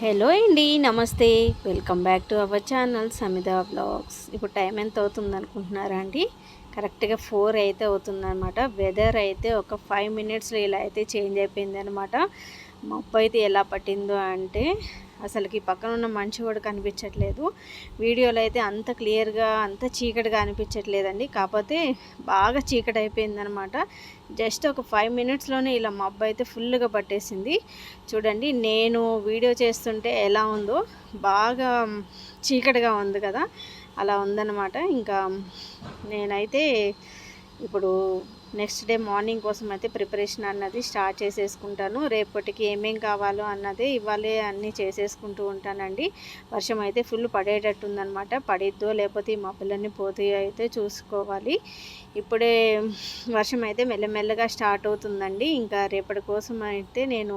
Hello అండి నమస్తే. Welcome back to our channel Samitha blogs. ఇప్పుడు టైం ఎంత అవుతుంది అనుకుంటున్నారా అండి? కరెక్ట్గా ఫోర్ అయితే అవుతుందన్నమాట. వెదర్ అయితే ఒక ఫైవ్ మినిట్స్లో ఇలా అయితే చేంజ్ అయిపోయింది అనమాట మబ్బు అయితే ఎలా పట్టిందో అంటే అసలుకి పక్కన ఉన్న మంచి కూడా కనిపించట్లేదు. వీడియోలో అయితే అంత క్లియర్గా అంత చీకటిగా అనిపించట్లేదండి. కాకపోతే బాగా చీకటి అయిపోయిందనమాట జస్ట్ ఒక ఫైవ్ మినిట్స్లోనే ఇలా మబ్బు అయితే ఫుల్గా పట్టేసింది. చూడండి నేను వీడియో చేస్తుంటే ఎలా ఉందో బాగా చీకటిగా ఉంది కదా. అలా ఉందన్నమాట ఇంకా నేనైతే ఇప్పుడు నెక్స్ట్ డే మార్నింగ్ కోసం అయితే ప్రిపరేషన్ అన్నది స్టార్ట్ చేసేసుకుంటాను. రేపటికి ఏమేం కావాలో అన్నది ఇవాళే అన్నీ చేసేసుకుంటూ ఉంటానండి. వర్షం అయితే ఫుల్ పడేటట్టుందనమాట పడిద్దో లేకపోతే ఈ మబ్బులన్నీ పోతాయో అయితే చూసుకోవాలి. ఇప్పుడే వర్షం అయితే మెల్లమెల్లగా స్టార్ట్ అవుతుందండి. ఇంకా రేపటి కోసం అయితే నేను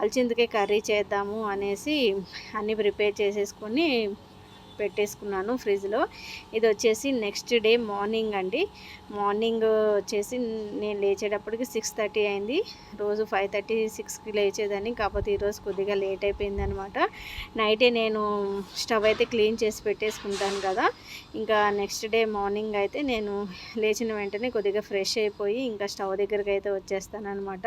అలచిందుకే కర్రీ చేద్దాము అనేసి అన్నీ ప్రిపేర్ చేసేసుకొని పెట్టేసుకున్నాను ఫ్రిడ్జ్లో. ఇది వచ్చేసి నెక్స్ట్ డే మార్నింగ్ అండి. మార్నింగ్ వచ్చేసి నేను లేచేటప్పటికి సిక్స్ థర్టీ అయింది. రోజు ఫైవ్ థర్టీ సిక్స్కి లేచేదాన్ని. కాకపోతే ఈరోజు కొద్దిగా లేట్ అయిపోయింది అనమాట నైటే నేను స్టవ్ అయితే క్లీన్ చేసి పెట్టేసుకుంటాను కదా. ఇంకా నెక్స్ట్ డే మార్నింగ్ అయితే నేను లేచిన వెంటనే కొద్దిగా ఫ్రెష్ అయిపోయి ఇంకా స్టవ్ దగ్గరికి అయితే వచ్చేస్తాను అనమాట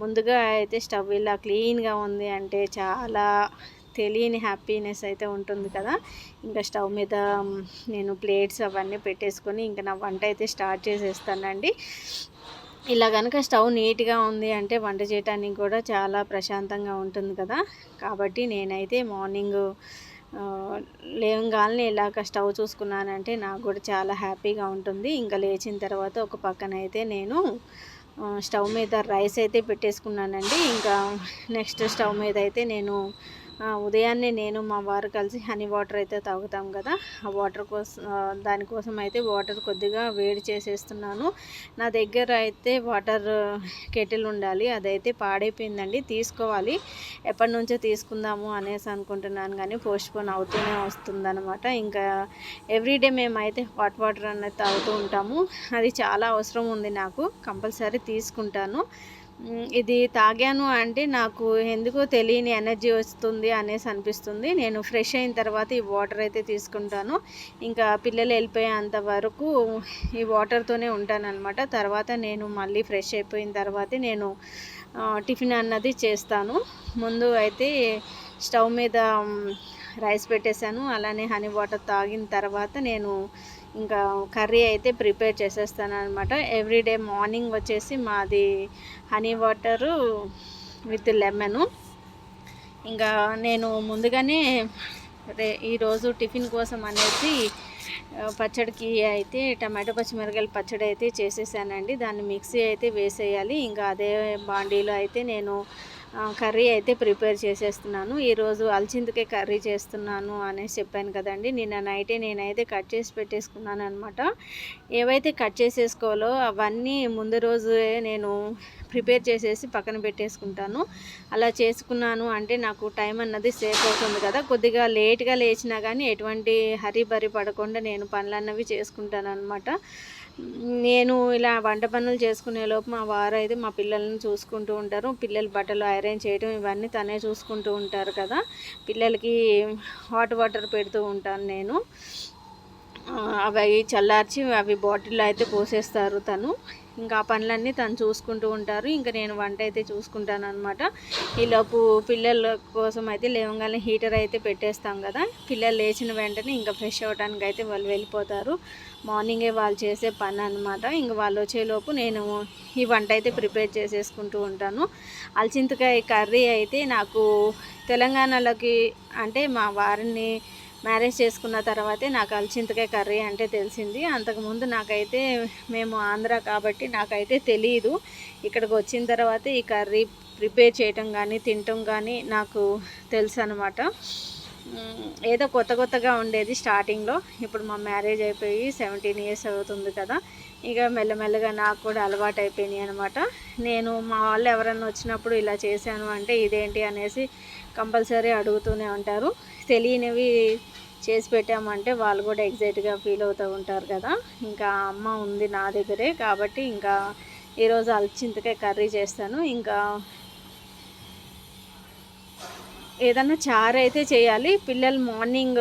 ముందుగా అయితే స్టవ్ ఇలా క్లీన్గా ఉంది అంటే చాలా తెలియని హ్యాపీనెస్ అయితే ఉంటుంది కదా. ఇంకా స్టవ్ మీద నేను ప్లేట్స్ అవన్నీ పెట్టేసుకొని ఇంకా నా వంట అయితే స్టార్ట్ చేసేస్తానండి. ఇలా కనుక స్టవ్ నీట్గా ఉంది అంటే వంట చేయడానికి కూడా చాలా ప్రశాంతంగా ఉంటుంది కదా. కాబట్టి నేనైతే మార్నింగ్ లేవగానే ఇలాగ స్టవ్ చూసుకున్నానంటే నాకు కూడా చాలా హ్యాపీగా ఉంటుంది. ఇంకా లేచిన తర్వాత ఒక పక్కన అయితే నేను స్టవ్ మీద రైస్ అయితే పెట్టేసుకున్నానండి. ఇంకా నెక్స్ట్ స్టవ్ మీద అయితే నేను ఉదయాన్నే నేను మా వారు కలిసి హనీ వాటర్ అయితే తాగుతాం కదా. ఆ వాటర్ కోసం దానికోసం అయితే వాటర్ కొద్దిగా వేడి చేసేస్తున్నాను. నా దగ్గర అయితే వాటర్ కెటిల్ ఉండాలి అదైతే పాడైపోయిందండి తీసుకోవాలి. ఎప్పటి నుంచో తీసుకుందాము అనేసి అనుకుంటున్నాను కానీ పోస్ట్పోన్ అవుతూనే వస్తుందన్నమాట. ఇంకా ఎవ్రీడే మేమైతే హాట్ వాటర్ అనేది తాగుతూ ఉంటాము. అది చాలా అవసరం ఉంది నాకు కంపల్సరీ తీసుకుంటాను. ఇది తాగాను అంటే నాకు ఎందుకో తెలియని ఎనర్జీ వస్తుంది అనేసి అనిపిస్తుంది. నేను ఫ్రెష్ అయిన తర్వాత ఈ వాటర్ అయితే తీసుకుంటాను. ఇంకా పిల్లలు వెళ్ళిపోయేంత వరకు ఈ వాటర్తోనే ఉంటానన్నమాట. తర్వాత నేను మళ్ళీ ఫ్రెష్ అయిపోయిన తర్వాత నేను టిఫిన్ అన్నది చేస్తాను. ముందు అయితే స్టవ్ మీద రైస్ పెట్టేశాను. అలానే హనీ వాటర్ తాగిన తర్వాత నేను ఇంకా కర్రీ అయితే ప్రిపేర్ చేసేస్తాను అనమాట ఎవ్రీడే మార్నింగ్ వచ్చేసి మాది హనీ వాటరు విత్ లెమను. ఇంకా నేను ముందుగానే రే ఈరోజు టిఫిన్ కోసం అనేసి పచ్చడికి అయితే టమాటో పచ్చిమిరకాయల పచ్చడి అయితే చేసేసానండి. దాన్ని మిక్సీ అయితే వేసేయాలి. ఇంకా అదే బాండీలో అయితే నేను కర్రీ అయితే ప్రిపేర్ చేసేస్తున్నాను. ఈరోజు అలచిందుకే కర్రీ చేస్తున్నాను అనేసి చెప్పాను కదండి. నిన్న నైటే నేనైతే కట్ చేసి పెట్టేసుకున్నాను అనమాట ఏవైతే కట్ చేసేసుకోవాలో అవన్నీ ముందు రోజే నేను ప్రిపేర్ చేసేసి పక్కన పెట్టేసుకుంటాను. అలా చేసుకున్నాను అంటే నాకు టైం అన్నది సేఫ్ అవుతుంది కదా. కొద్దిగా లేట్గా లేచినా కానీ ఎటువంటి హరి బరి పడకుండా నేను పనులన్నవి చేసుకుంటాను అనమాట నేను ఇలా వంట పనులు చేసుకునే లోపు మా వారు అయితే మా పిల్లల్ని చూసుకుంటూ ఉంటారు. పిల్లలు బట్టలు ఐరన్ చేయడం ఇవన్నీ తనే చూసుకుంటూ ఉంటారు కదా. పిల్లలకి హాట్ వాటర్ పెడుతూ ఉంటాను నేను. అవి చల్లార్చి అవి బాటిల్లో అయితే పోసేస్తారు తను. ఇంకా ఆ పనులన్నీ తను చూసుకుంటూ ఉంటారు. ఇంకా నేను వంట అయితే చూసుకుంటాను అనమాట ఈలోపు పిల్లల కోసం అయితే లేవగానే హీటర్ అయితే పెట్టేస్తాం కదా. పిల్లలు లేచిన వెంటనే ఇంకా ఫ్రెష్ అవ్వడానికి అయితే వాళ్ళు వెళ్ళిపోతారు. మార్నింగే వాళ్ళు చేసే పని అనమాట ఇంక వాళ్ళు వచ్చేలోపు నేను ఈ వంట అయితే ప్రిపేర్ చేసేసుకుంటూ ఉంటాను. అలచింతకాయ కర్రీ అయితే నాకు తెలంగాణలోకి అంటే మా వారిని మ్యారేజ్ చేసుకున్న తర్వాతే నాకు అలచింతకాయ కర్రీ అంటే తెలిసింది. అంతకుముందు నాకైతే మేము ఆంధ్ర కాబట్టి నాకైతే తెలియదు ఇక్కడికి వచ్చిన తర్వాత ఈ కర్రీ ప్రిపేర్ చేయటం కానీ తినటం కానీ నాకు తెలుసు అనమాట ఏదో కొత్త కొత్తగా ఉండేది స్టార్టింగ్లో. ఇప్పుడు మా మ్యారేజ్ అయిపోయి సెవెంటీన్ ఇయర్స్ అవుతుంది కదా. ఇక మెల్లమెల్లగా నాకు కూడా అలవాటు అయిపోయినాయి అనమాట నేను మా వాళ్ళు ఎవరన్నా వచ్చినప్పుడు ఇలా చేశాను అంటే ఇదేంటి అనేసి కంపల్సరీ అడుగుతూనే ఉంటారు. తెలియనివి చేసి పెట్టామంటే వాళ్ళు కూడా ఎగ్జైట్గా ఫీల్ అవుతూ ఉంటారు కదా. ఇంకా అమ్మ ఉంది నా దగ్గరే కాబట్టి ఇంకా ఈరోజు అలచింతకాయ కర్రీ చేస్తాను. ఇంకా ఏదన్నా చారు అయితే చేయాలి. పిల్లలు మార్నింగ్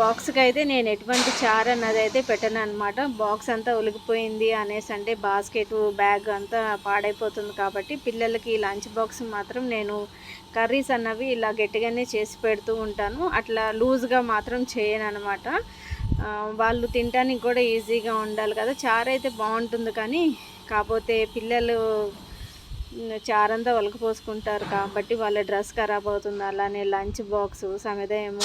బాక్స్కి అయితే నేను ఎటువంటి చారు అన్నది అయితే పెట్టను అనమాట బాక్స్ అంతా ఒలిగిపోయింది అనేసి అంటే బాస్కెట్ బ్యాగ్ అంతా పాడైపోతుంది కాబట్టి పిల్లలకి లంచ్ బాక్స్ మాత్రం నేను కర్రీస్ అన్నవి ఇలా గట్టిగానే చేసి పెడుతూ ఉంటాను. అట్లా లూజ్గా మాత్రం చేయను అనమాట వాళ్ళు తినడానికి కూడా ఈజీగా ఉండాలి కదా. చారు అయితే బాగుంటుంది కానీ కాకపోతే పిల్లలు చారంతా పోసుకుంటారు కాబట్టి వాళ్ళ డ్రెస్ ఖరాబ్ అవుతుంది. అలానే లంచ్ బాక్స్ సమేత ఏమో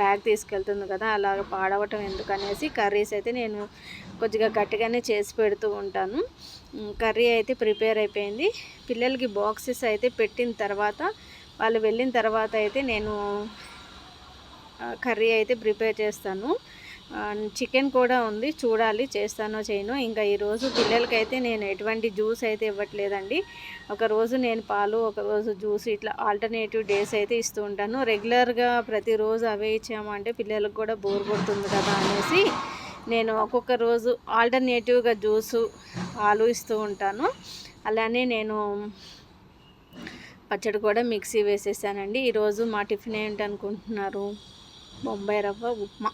బ్యాగ్ తీసుకెళ్తుంది కదా అలాగ పాడవటం ఎందుకనేసి కర్రీస్ అయితే నేను కొద్దిగా గట్టిగానే చేసి పెడుతూ ఉంటాను. కర్రీ అయితే ప్రిపేర్ అయిపోయింది. పిల్లలకి బాక్సెస్ అయితే పెట్టిన తర్వాత వాళ్ళు వెళ్ళిన తర్వాత అయితే నేను కర్రీ అయితే ప్రిపేర్ చేస్తాను. చికెన్ కూడా ఉంది. చూడాలి చేస్తానో చేయను. ఇంకా ఈరోజు పిల్లలకైతే నేను ఎటువంటి జ్యూస్ అయితే ఇవ్వట్లేదండి. ఒకరోజు నేను పాలు ఒకరోజు జ్యూస్ ఇట్లా ఆల్టర్నేటివ్ డేస్ అయితే ఇస్తూ ఉంటాను. రెగ్యులర్గా ప్రతిరోజు అవే ఇచ్చామంటే పిల్లలకు కూడా బోర్ కొడుతుంది కదా అనేసి నేను ఒక్కొక్క రోజు ఆల్టర్నేటివ్గా జ్యూసు పాలు ఇస్తూ ఉంటాను. అలానే నేను పచ్చడి కూడా మిక్సీ వేసేసానండి. ఈరోజు మా టిఫిన్ ఏంటనుకుంటున్నారు? బొంబాయి రవ్వ ఉప్మా.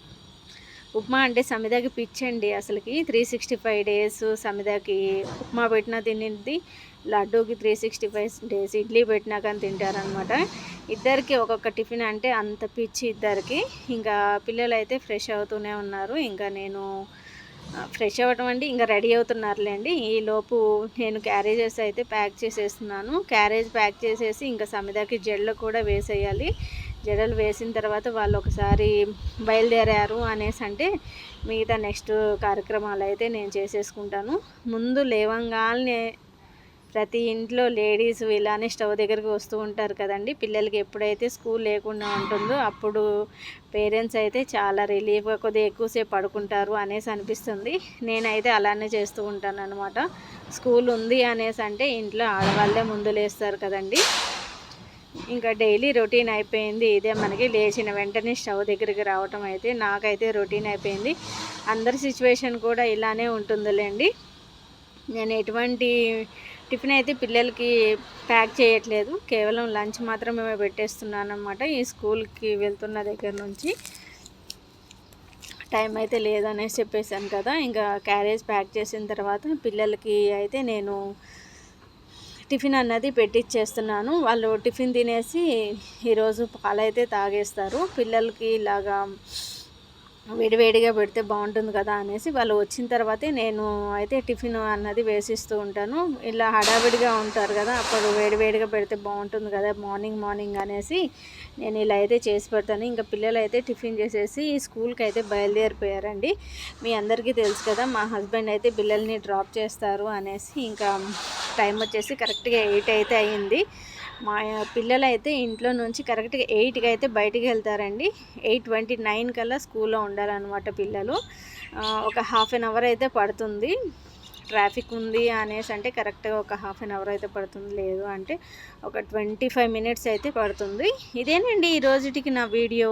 ఉప్మా అంటే సమిదాకి పిచ్చండి అసలుకి. త్రీ సిక్స్టీ ఫైవ్ డేస్ సమిదాకి ఉప్మా పెట్టినా తినింది. లడ్డూకి three sixty five days idli పెట్టినా కానీ తింటారనమాట ఇద్దరికి ఒక్కొక్క టిఫిన్ అంటే అంత పిచ్చి ఇద్దరికి. ఇంకా పిల్లలు అయితే ఫ్రెష్ అవుతూనే ఉన్నారు. ఇంకా నేను ఫ్రెష్ అవ్వటం అంటే ఇంకా రెడీ అవుతున్నారులేండి. ఈలోపు నేను క్యారేజెస్ అయితే ప్యాక్ చేసేస్తున్నాను. క్యారేజ్ ప్యాక్ చేసేసి ఇంకా సమిదాకి జెళ్ళు కూడా వేసేయాలి. జడలు వేసిన తర్వాత వాళ్ళు ఒకసారి బయలుదేరారు అనేసి అంటే మిగతా నెక్స్ట్ కార్యక్రమాలు అయితే నేను చేసేసుకుంటాను. ముందు లేవంగానే ప్రతి ఇంట్లో లేడీస్ ఇలానే స్టవ్ దగ్గరికి వస్తూ ఉంటారు కదండి. పిల్లలకి ఎప్పుడైతే స్కూల్ లేకుండా ఉంటుందో అప్పుడు పేరెంట్స్ అయితే చాలా రిలీఫ్గా కొద్దిగా ఎక్కువసేపు పడుకుంటారు అనేసి అనిపిస్తుంది. నేనైతే అలానే చేస్తూ ఉంటాను అనమాట స్కూల్ ఉంది అనేసి అంటే ఇంట్లో ఆడవాళ్ళే ముందు లేస్తారు కదండి. ఇంకా డైలీ రొటీన్ అయిపోయింది. ఇదే మనకి లేచిన వెంటనే స్టవ్ దగ్గరికి రావటం అయితే నాకైతే రొటీన్ అయిపోయింది. అందరి సిచ్యువేషన్ కూడా ఇలానే ఉంటుందిలేండి. నేను ఎటువంటి టిఫిన్ అయితే పిల్లలకి ప్యాక్ చేయట్లేదు. కేవలం లంచ్ మాత్రమే పెట్టేస్తున్నాను అనమాట ఈ స్కూల్కి వెళ్తున్న దగ్గర నుంచి. టైం అయితే లేదనేసి చెప్పేశాను కదా. ఇంకా క్యారేజ్ ప్యాక్ చేసిన తర్వాత పిల్లలకి అయితే నేను టిఫిన్ అన్నది పెట్టిచ్చేస్తున్నాను. వాళ్ళు టిఫిన్ తినేసి ఈరోజు పాలైతే తాగేస్తారు. పిల్లలకి ఇలాగా వేడివేడిగా పెడితే బాగుంటుంది కదా అనేసి వాళ్ళు వచ్చిన తర్వాతే నేను అయితే టిఫిన్ అన్నది వేసిస్తూ ఉంటాను. ఇలా హడావిడిగా ఉంటారు కదా అప్పుడు వేడివేడిగా పెడితే బాగుంటుంది కదా మార్నింగ్ మార్నింగ్ అనేసి నేను ఇలా అయితే చేసి పెడతాను. ఇంకా పిల్లలు అయితే టిఫిన్ చేసేసి స్కూల్కి అయితే బయలుదేరిపోయారండి. మీ అందరికీ తెలుసు కదా మా హస్బెండ్ అయితే పిల్లల్ని డ్రాప్ చేస్తారు అనేసి ఇంకా టైం వచ్చేసి కరెక్ట్గా ఎయిట్ అయితే అయ్యింది మా పిల్లలు అయితే ఇంట్లో నుంచి కరెక్ట్గా ఎయిట్కి అయితే బయటికి వెళ్తారండి. ఎయిట్ ట్వంటీ నైన్ కల్లా స్కూల్లో ఉండాలన్నమాట పిల్లలు. ఒక హాఫ్ అన్ అవర్ అయితే పడుతుంది. ట్రాఫిక్ ఉంది అనేసి అంటే కరెక్ట్గా ఒక హాఫ్ అన్ అవర్ అయితే పడుతుంది. లేదు అంటే ఒక ట్వంటీ ఫైవ్ మినిట్స్ అయితే పడుతుంది. ఇదేనండి ఈ రోజుటికి నా వీడియో.